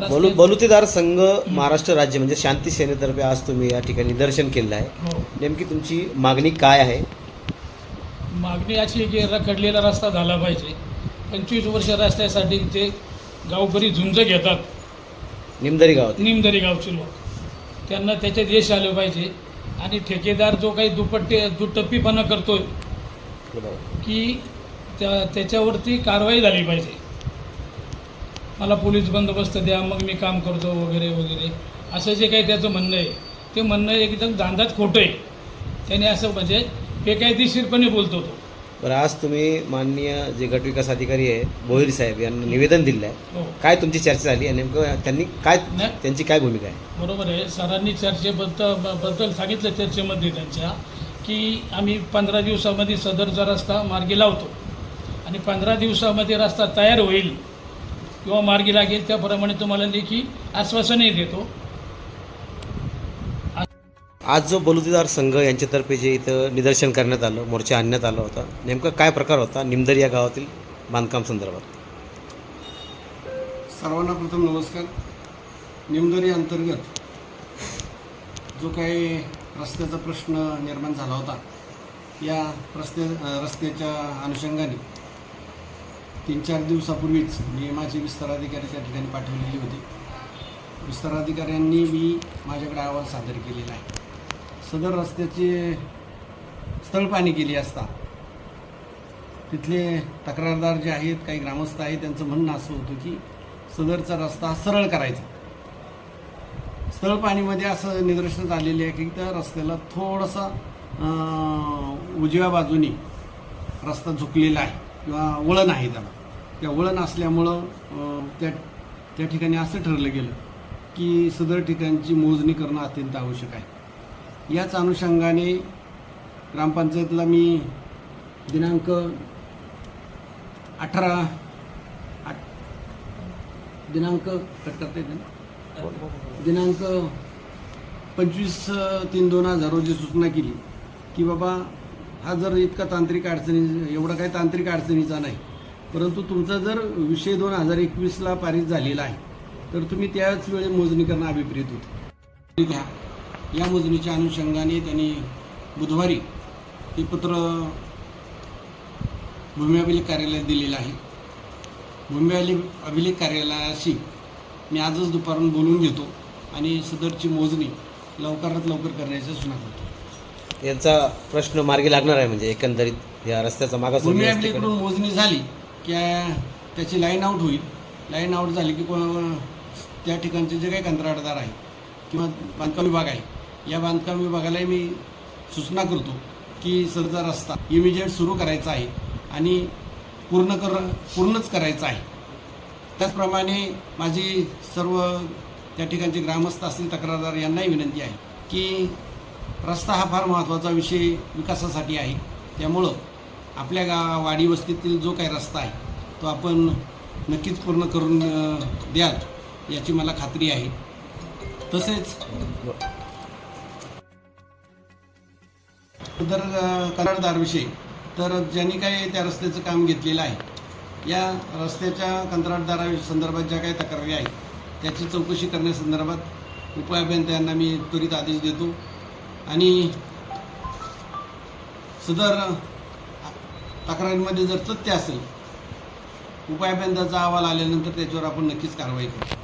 बलु बलुतेदार संघ महाराष्ट्र राज्य म्हणजे शांती सेनेतर्फे आज तुम्ही या ठिकाणी निदर्शन केलं आहे. हो. नेमकी तुमची मागणी काय आहे? मागणी अशी आहे की रखडलेला रस्ता झाला पाहिजे. पंचवीस वर्ष रस्त्यासाठी ते गावकरी झुंज घेतात. निमदरी गावात निमदरी गावचे लोक. त्यांना त्याच्यात यश आलं पाहिजे. आणि ठेकेदार जो काही दुपट्टे दुटप्पीपणा करतोय की त्या त्याच्यावरती कारवाई झाली पाहिजे. मला पोलीस बंदोबस्त द्या मग मी काम करतो वगैरे वगैरे. असं जे काही त्याचं म्हणणं आहे ते म्हणणं एकदम दांदात खोटं आहे. त्याने असं म्हणजे बेकायदेशीरपणे बोलतो तो. बरं आज तुम्ही माननीय जे गटविकास अधिकारी आहे भोईर साहेब यांना निवेदन दिलं आहे हो. काय तुमची चर्चा झाली आणि नेमकं त्यांनी काय नाही. त्यांची काय भूमिका आहे? बरोबर आहे. सरांनी चर्चेबद्दल बद्दल सांगितलं चर्चेमध्ये त्यांच्या की आम्ही पंधरा दिवसामध्ये सदरचा रस्ता मार्गी लावतो. आणि पंधरा दिवसामध्ये रस्ता तयार होईल. किंवा मार्गी लागेल त्याप्रमाणे तुम्हाला लेखी आश्वासनही देतो. आज जो बलुतेदार संघ यांच्यातर्फे जे इथं निदर्शन करण्यात आलं मोर्चा आणण्यात आला होता नेमका काय प्रकार होता? निमदरी या गावातील बांधकाम संदर्भात. सर्वांना प्रथम नमस्कार. निमदरी अंतर्गत जो काही रस्त्याचा प्रश्न निर्माण झाला होता या रस्ते रस्त्याच्या अनुषंगाने तीन चार दिवसापूर्वीच मी माझे विस्तार अधिकारी त्या ठिकाणी पाठवलेली होती. विस्तार अधिकाऱ्यांनी मी माझ्याकडे अहवाल सादर केलेला आहे. सदर रस्त्याची स्थळ पाणी केली असता तिथले तक्रारदार जे आहेत काही ग्रामस्थ आहेत त्यांचं म्हणणं असं होतं की सदरचा रस्ता हा सरळ करायचा. स्थळ पाणीमध्ये असं निदर्शनात आलेले आहे की त्या रस्त्याला थोडासा उजव्या बाजूनी रस्ता झुकलेला आहे. किंवा वळण आहे त्याला. त्या वळण असल्यामुळं त्या त्या ठिकाणी असं ठरलं गेलं की सदर ठिकाणची मोजणी करणं अत्यंत आवश्यक आहे. याच अनुषंगाने ग्रामपंचायतला मी दिनांक अठरा आठ दिनांक कट येते दिनांक पंचवीस तीन दोन हजार रोजी सूचना केली की बाबा हा जर इतका तांत्रिक अडचणी एवढा काही तांत्रिक अडचणीचा नाही. परंतु तुमचा जर विषय दोन हजार एकवीसला पारित झालेला आहे तर तुम्ही त्याच वेळी मोजणी करणं अभिप्रेत होते. घ्या या मोजणीच्या अनुषंगाने त्यांनी बुधवारी हे पत्र भूमी अभिलेख कार्यालयात दिलेलं आहे. भूमी अभिलेख अभिलेख कार्यालयाशी मी आजच दुपारून बोलून घेतो आणि सदरची मोजणी लवकरात लवकर करण्याची सूचना करतो. यांचा प्रश्न मार्गी लागणार आहे म्हणजे एकंदरीत या रस्त्याचा मागास भूमी. मोजणी झाली की त्याची लाईन आउट होईल लाईन आउट झाली की को- त्या ठिकाणचे जे काही कंत्राटदार आहे किंवा बांधकाम विभाग आहे या बांधकाम विभागालाही मी सूचना करतो की सरचा रस्ता इमिजिएट सुरू करायचा आहे आणि पूर्ण कर पूर्णच करायचा आहे त्याचप्रमाणे माझी सर्व त्या ठिकाणचे ग्रामस्थ असतील तक्रारदार यांनाही विनंती आहे की रस्ता हा फार महत्त्वाचा विषय विकासासाठी आहे. त्यामुळं आपल्या गा वाडी वस्तीतील जो काही रस्ता आहे तो आपण नक्कीच पूर्ण करून द्याल याची मला खात्री आहे. तसेच तर कंत्राटदारविषयी तर ज्यांनी काही त्या रस्त्याचं काम घेतलेलं आहे या रस्त्याच्या कंत्राटदारा संदर्भात ज्या काही तक्रारी आहेत त्याची चौकशी करण्यासंदर्भात उपअभियंत्यांना मी त्वरित आदेश देतो. आणि सदर तक्रारीमध्ये जर सत्य असेल उपायबंदाचा अहवाल आल्यानंतर त्याच्यावर आपण नक्कीच कारवाई करू.